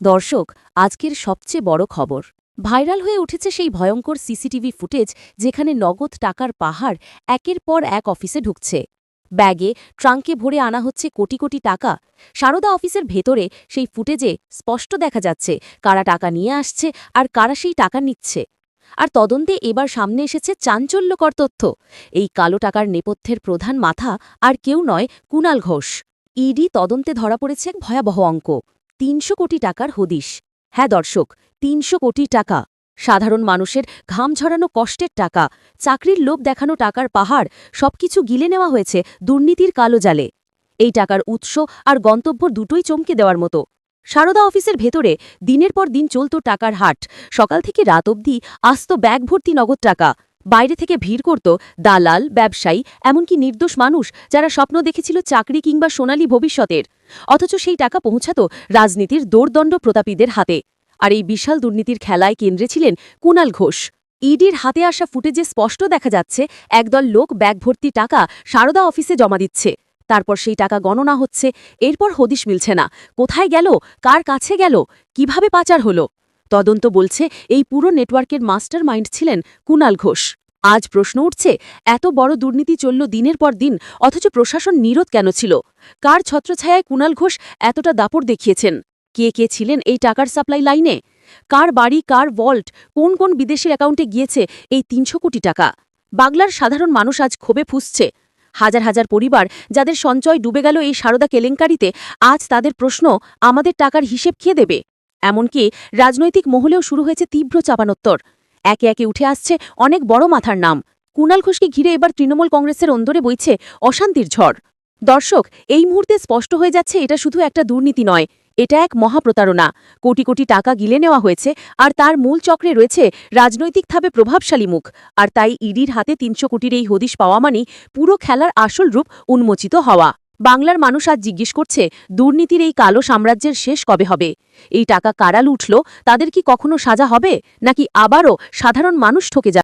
দর্শক, আজকের সবচেয়ে বড় খবর। ভাইরাল হয়ে উঠেছে সেই ভয়ঙ্কর সিসিটিভি ফুটেজ যেখানে নগদ টাকার পাহাড় একের পর এক অফিসে ঢুকছে। ব্যাগে ট্রাঙ্কে ভরে আনা হচ্ছে কোটি কোটি টাকা। সারদা অফিসের ভেতরে সেই ফুটেজে স্পষ্ট দেখা যাচ্ছে কারা টাকা নিয়ে আসছে আর কারা সেই টাকা নিচ্ছে। আর তদন্তে এবার সামনে এসেছে চাঞ্চল্যকর তথ্য। এই কালো টাকার নেপথ্যের প্রধান মাথা আর কেউ নয় কুণাল ঘোষ। ইডি তদন্তে ধরা পড়েছে এক ভয়াবহ অঙ্ক। তিনশো কোটি টাকার হদিশ। হ্যাঁ দর্শক, তিনশো কোটি টাকা। সাধারণ মানুষের ঘাম ঝরানো কষ্টের টাকা, চাকরির লোভ দেখানো টাকার পাহাড়, সবকিছু গিলে নেওয়া হয়েছে দুর্নীতির কালো জালে। এই টাকার উৎস আর গন্তব্য দুটোই চমকে দেওয়ার মতো। সারদা অফিসের ভেতরে দিনের পর দিন চলত টাকার হাট। সকাল থেকে রাত অবধি আস্ত ব্যাগ ভর্তি নগদ টাকা। বাইরে থেকে ভিড় করত দালাল, ব্যবসায়ী, এমনকি নির্দোষ মানুষ যারা স্বপ্ন দেখেছিল চাকরি কিংবা সোনালী ভবিষ্যতের। অথচ সেই টাকা পৌঁছাত রাজনীতির দোর্দণ্ড প্রতাপীদের হাতে। আর এই বিশাল দুর্নীতির খেলায় কেন্দ্রে ছিলেন কুণাল ঘোষ। ইডির হাতে আসা ফুটেজে স্পষ্ট দেখা যাচ্ছে, একদল লোক ব্যাগ ভর্তি টাকা সারদা অফিসে জমা দিচ্ছে। তারপর সেই টাকা গণনা হচ্ছে, এরপর হদিশ মিলছে না। কোথায় গেল? কার কাছে গেল? কীভাবে পাচার হলো? তদন্ত বলছে এই পুরো নেটওয়ার্কের মাস্টার মাইন্ড ছিলেন কুনাল ঘোষ। আজ প্রশ্ন উঠছে, এত বড় দুর্নীতি চলল দিনের পর দিন, অথচ প্রশাসন নিরোধ কেন ছিল? কার ছত্রছায়ায় কুণাল ঘোষ এতটা দাপট দেখিয়েছেন? কে কে ছিলেন এই টাকার সাপ্লাই লাইনে? কার বাড়ি, কার ভল্ট কোন কোন বিদেশের অ্যাকাউন্টে গিয়েছে এই তিনশো কোটি টাকা? বাংলার সাধারণ মানুষ আজ ক্ষোভে ফুসছে। হাজার হাজার পরিবার যাদের সঞ্চয় ডুবে গেল এই সারদা কেলেঙ্কারিতে, আজ তাদের প্রশ্ন, আমাদের টাকার হিসেব খেয়ে দেবে? এমনকি রাজনৈতিক মহলেও শুরু হয়েছে তীব্র চাপানোত্তর। একে একে উঠে আসছে অনেক বড় মাথার নাম। কুণাল ঘোষকে ঘিরে এবার তৃণমূল কংগ্রেসের অন্দরে বইছে অশান্তির ঝড়। দর্শক, এই মুহূর্তে স্পষ্ট হয়ে যাচ্ছে এটা শুধু একটা দুর্নীতি নয়, এটা এক মহাপ্রতারণা। কোটি কোটি টাকা গিলে নেওয়া হয়েছে আর তার মূল চক্রে রয়েছে রাজনৈতিকভাবে প্রভাবশালী মুখ। আর তাই ইডির হাতে তিনশো কোটির এই হদিশ পাওয়া মানেই পুরো খেলার আসল রূপ উন্মোচিত হওয়া। বাংলার মানুষ আজ জিজ্ঞেস করছে, দুর্নীতির এই কালো সাম্রাজ্যের শেষ কবে হবে? এই টাকা কারাল উঠল তাদের কি কখনো সাজা হবে? নাকি আবারও সাধারণ মানুষ ঠকে যাবে?